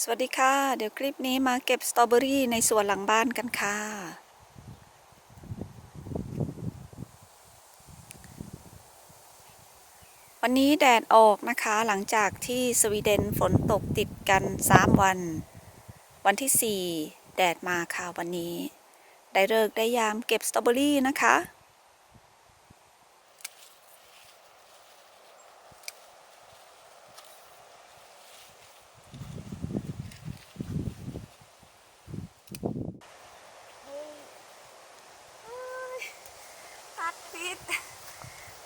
สวัสดีค่ะ เดี๋ยวคลิปนี้มาเก็บสตรอเบอรี่ในสวนหลังบ้านกันค่ะ วันนี้แดดออกนะคะหลังจากที่สวีเดนฝนตกติดกัน 3 วัน วันที่ 4 แดดมาค่ะวันนี้ ได้เลิกได้ยามเก็บสตรอเบอรี่นะคะ ตัดผิด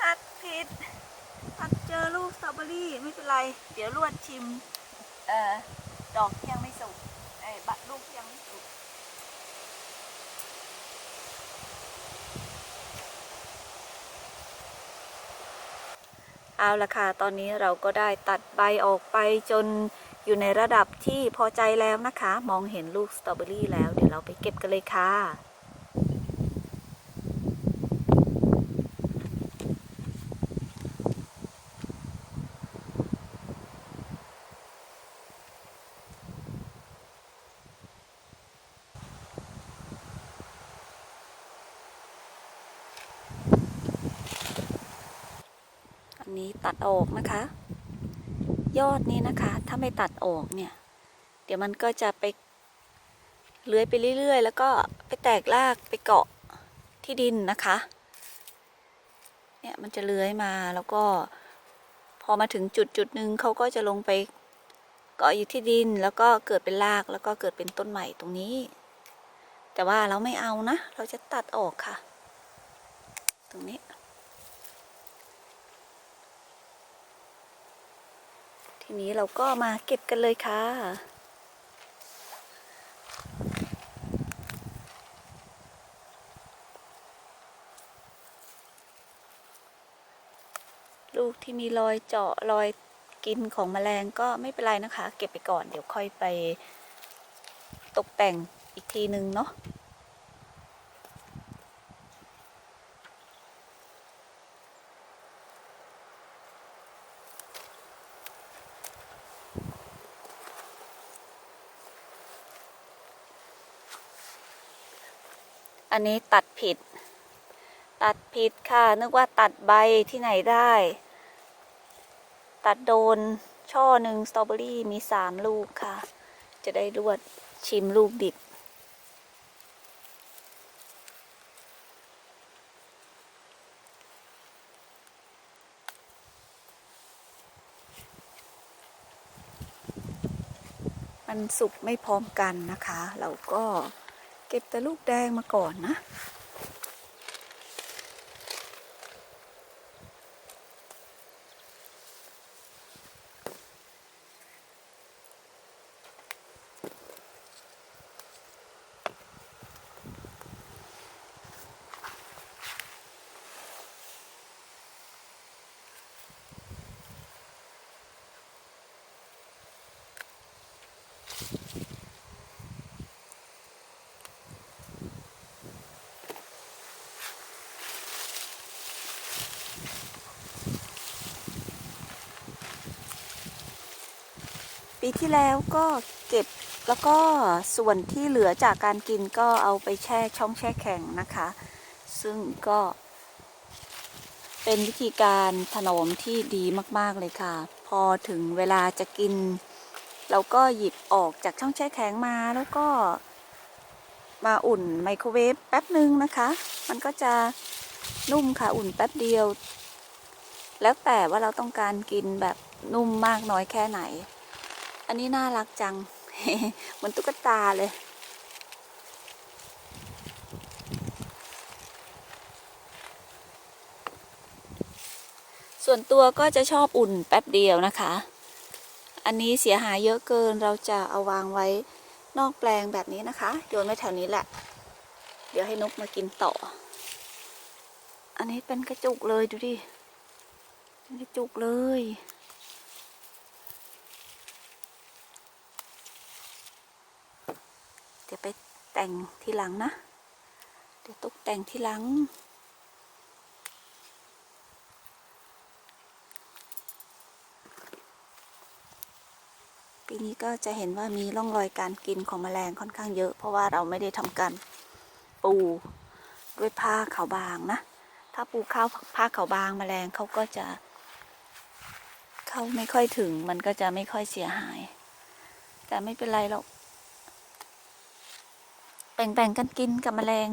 ตัดผิด ตัดเจอลูกสตรอเบอรี่ไม่ เป็นไร เดี๋ยวลวดชิม เอ่อ ดอกที่ยังไม่สุกไอ้บัดลูกที่ยังไม่สุก เอาละค่ะ ตอนนี้เราก็ได้ตัดใบออกไปจนอยู่ในระดับที่พอใจแล้วนะคะ มองเห็นลูกสตรอเบอรี่แล้ว เดี๋ยวเราไปเก็บกันเลยค่ะ นี้ตัดออกนะคะ ยอดนี้นะคะ ถ้าไม่ตัดออกเนี่ย เดี๋ยวมันก็จะไปเลื้อยไปเรื่อยๆ แล้วก็ไปแตกรากไปเกาะที่ดินนะคะ เนี่ยมันจะเลื้อยมาแล้วก็พอมาถึงจุดจุดหนึ่งเขาก็จะลงไปเกาะอยู่ที่ดินแล้วก็เกิดเป็นรากแล้วก็เกิดเป็นต้นใหม่ตรงนี้ แต่ว่าเราไม่เอานะ เราจะตัดออกค่ะ ตรงนี้ ทีนี้เราก็มาเก็บกันเลยค่ะ ลูกที่มีรอยเจาะรอยกินของแมลงก็ไม่เป็นไรนะคะ เก็บไปก่อนเดี๋ยวค่อยไปตกแต่งอีกทีนึงเนาะ อันนี้ตัดผิด ตัดผิดค่ะ นึกว่าตัดใบที่ไหนได้ ตัดโดนช่อหนึ่งสตรอเบอรี่มีสามลูกค่ะ จะได้รวดชิมลูกดิบ มันสุกไม่พร้อมกันนะคะ เราก็ เก็บแต่ลูกแดงมาก่อนนะ ปีที่แล้วก็เก็บแล้วก็ส่วนที่เหลือจากการกินก็เอาไปแช่ช่องแช่แข็งนะคะ ซึ่งก็เป็นวิธีการถนอมที่ดีมาก ๆ เลยค่ะ พอถึงเวลาจะกิน เราก็หยิบออกจากช่องแช่แข็งมาแล้วก็มาอุ่นไมโครเวฟแป๊บหนึ่งนะคะ มันก็จะนุ่มค่ะอุ่นแป๊บเดียว แล้วแต่ว่าเราต้องการกินแบบนุ่มมากน้อยแค่ไหน อันนี้น่ารักจัง เหมือนตุ๊กตาเลย ส่วนตัวก็จะชอบอุ่นแป๊บเดียวนะคะ อันนี้เสียหายเยอะเกินเราจะเอาวางไว้นอกแปลงแบบนี้นะคะ โยนไว้แถวนี้แหละ เดี๋ยวให้นกมากินต่อ อันนี้เป็นกระจุกเลยดูดิ เป็นกระจุกเลย เดี๋ยวไปแต่งทีหลังนะ เดี๋ยวตกแต่งทีหลัง ปีนี้ก็จะเห็นว่ามีร่องรอยการกินของแมลงค่อนข้างเยอะ เพราะว่าเราไม่ได้ทำการปูด้วยผ้าขาวบางนะ ถ้าปูข้าวผ้าขาวบางแมลงเขาก็จะเข้าไม่ค่อยถึงมันก็จะไม่ค่อยเสียหาย แต่ไม่เป็นไรหรอก แบ่งๆกันกินกับแมลง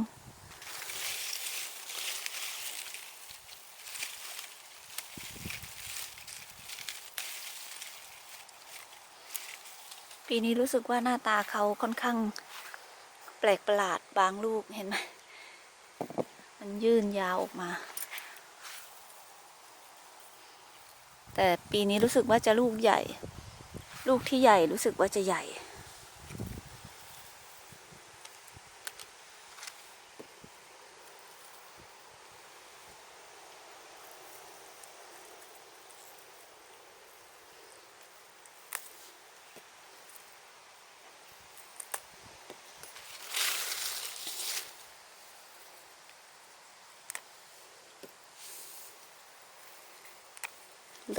ปีนี้รู้สึกว่าหน้าตาเขาค่อนข้าง แปลกประหลาดบางลูกเห็นไหม มันยื่นยาวออกมา แต่ปีนี้รู้สึกว่าจะลูกใหญ่ ลูกที่ใหญ่รู้สึกว่าจะใหญ่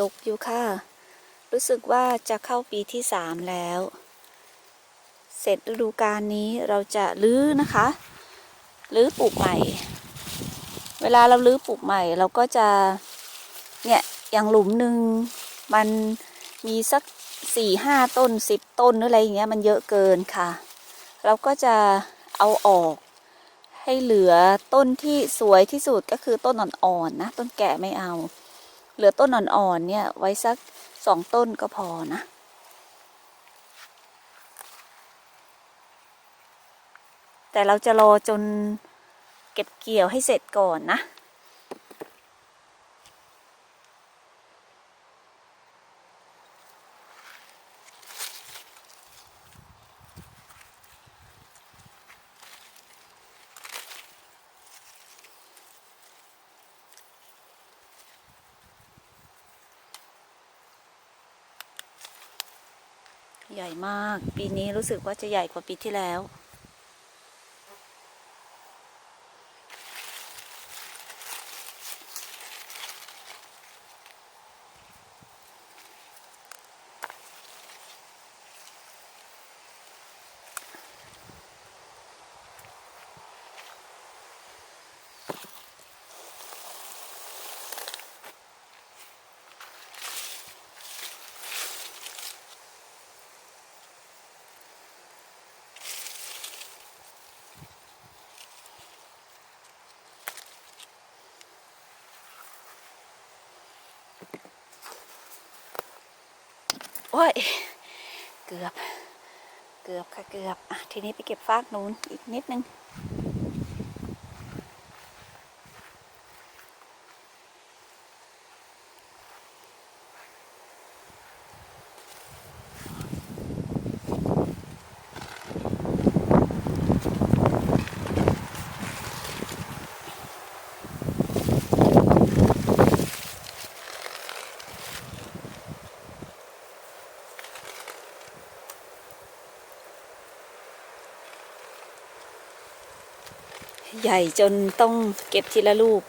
ดกอยู่ค่ะ รู้สึกว่าจะเข้าปีที่สามแล้ว เสร็จฤดูกาลนี้เราจะลื้อนะคะลื้อปลูกใหม่ เวลาเราลื้อปลูกใหม่ เราก็จะ เนี่ย อย่างหลุมหนึ่งมันมีสักสี่ห้าต้นสิบต้นหรืออะไรอย่างเงี้ยมันเยอะเกินค่ะ เราก็จะเอาออกให้เหลือต้นที่สวยที่สุดก็คือต้นอ่อนๆนะต้นแก่ไม่เอา เหลือต้นอ่อนๆเนี่ยไว้สักสองต้นก็พอนะ แต่เราจะรอจนเก็บเกี่ยวให้เสร็จก่อนนะ ใหญ่มาก ปีนี้รู้สึกว่าจะใหญ่กว่าปีที่แล้ว โอ้ย เกือบ เกือบค่ะเกือบ อะ ทีนี้ไปเก็บฟากนู้นอีกนิดนึง ใหญ่จนต้องเก็บทีละลูก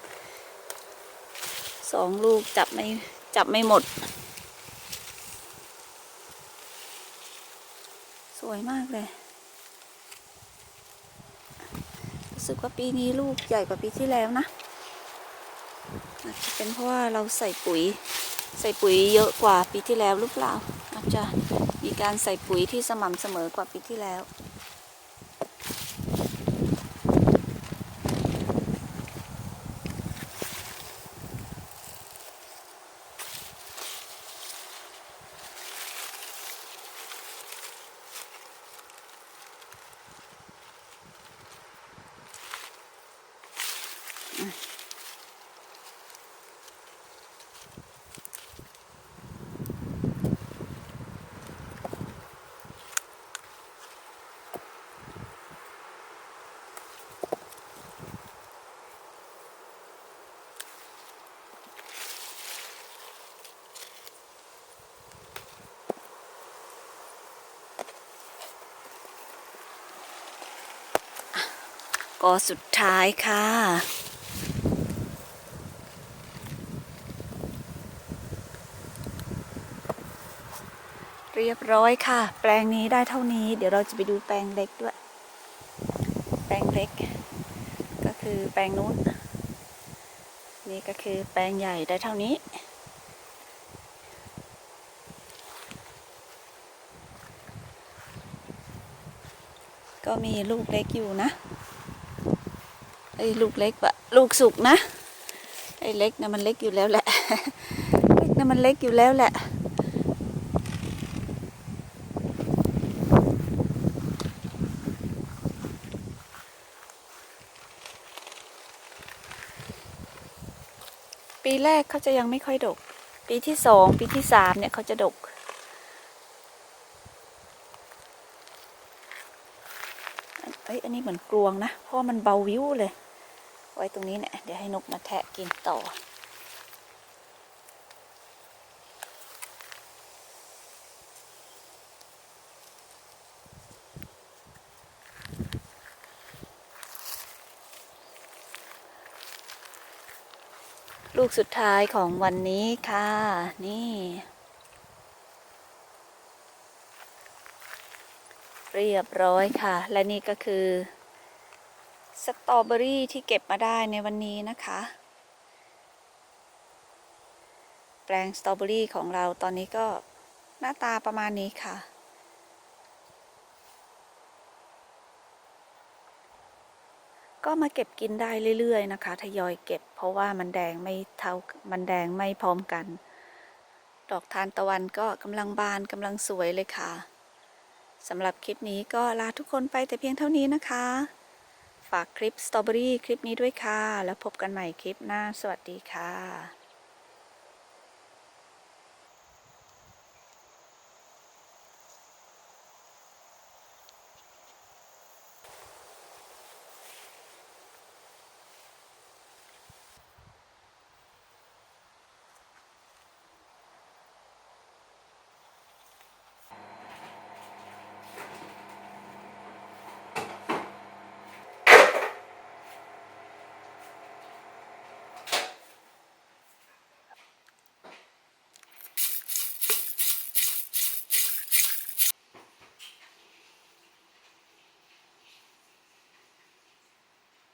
สองลูกจับไม่จับไม่หมด สวยมากเลย รู้สึกว่าปีนี้ลูกใหญ่กว่าปีที่แล้วนะอาจจะเป็นเพราะว่าเราใส่ปุ๋ย ใส่ปุ๋ยเยอะกว่าปีที่แล้วหรือเปล่า อาจจะมีการใส่ปุ๋ยที่สม่ำเสมอกว่าปีที่แล้ว ก็สุดท้ายค่ะ เรียบร้อยค่ะ แปลงนี้ได้เท่านี้ เดี๋ยวเราจะไปดูแปลงเล็กด้วย แปลงเล็ก ก็คือแปลงนู้น นี่ก็คือแปลงใหญ่ได้เท่านี้ก็มีลูกเล็กอยู่นะ ไอ้ลูกเล็กปะลูกสุกนะไอ้เล็กนะมันเล็กอยู่แล้วแหละ เล็กนะมันเล็กอยู่แล้วแหละปีแรกเขาจะยังไม่ค่อยดก ปีที่สองปีที่สามเนี่ยเขาจะดก เอ้ย อันนี้เหมือนกลวงนะ เพราะมันเบาวิวเลย ไว้ตรงนี้เนี่ย เดี๋ยวให้นกมาแทะกินต่อ ลูกสุดท้ายของวันนี้ค่ะ นี่เรียบร้อยค่ะ และนี่ก็คือ สตรอเบอรี่ที่เก็บมาได้ในวันนี้นะคะ แปลงสตรอเบอรี่ของเราตอนนี้ก็หน้าตาประมาณนี้ค่ะ ก็มาเก็บกินได้เรื่อยๆนะคะ ทยอยเก็บเพราะว่ามันแดงไม่เท่ามันแดงไม่พร้อมกัน ดอกทานตะวันก็กำลังบานกำลังสวยเลยค่ะสำหรับคลิปนี้ก็ลาทุกคนไปแต่เพียงเท่านี้นะคะ ฝากคลิปสตรอเบอรี่คลิปนี้ด้วยค่ะ แล้วพบกันใหม่คลิปหน้า สวัสดีค่ะ